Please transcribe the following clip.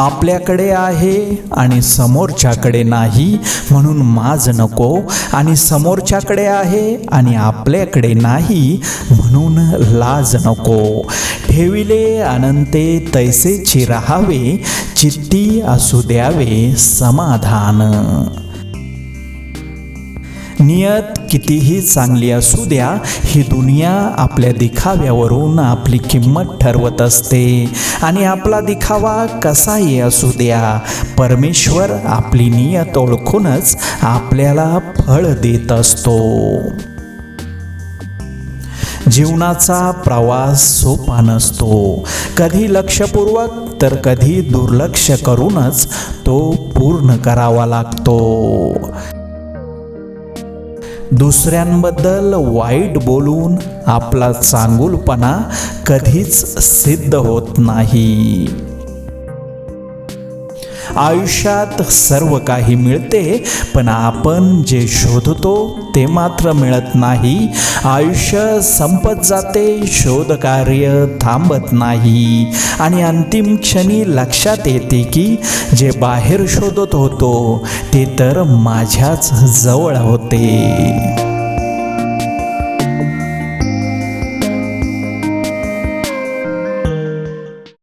आपल्याकडे आहे आणि समोरच्याकडे नाही म्हणून माज नको. आणि समोरच्याकडे आहे आणि आपल्याकडे नाही म्हणून लाज नको. ठेविले अनंते तैसेची राहावे चित्ती असू द्यावे समाधान. नियत कितीही चांगली असू द्या ही दुनिया आपल्या दिखाव्यावरून आपली किंमत ठरवत असते. आणि आपला दिखावा कसाही असू द्या परमेश्वर आपली नियत ओळखूनच आपल्याला फळ देत असतो. जीवनाचा प्रवास सोपा नसतो. कधी लक्षपूर्वक तर कधी दुर्लक्ष करूनच तो पूर्ण करावा लागतो. दुसऱ्यांबद्दल वाईट बोलून आपला चांगुलपणा कधीच सिद्ध होत नाही. आयुष्यात सर्व काही मिळते पण आपण जे शोधतो ते मात्र मिळत नाही. आयुष्य संपत जाते शोधकार्य थांबत नाही. आणि अंतिम क्षणी लक्षात येते की जे बाहेर शोधत होतो ते तर माझ्याच जवळ होते.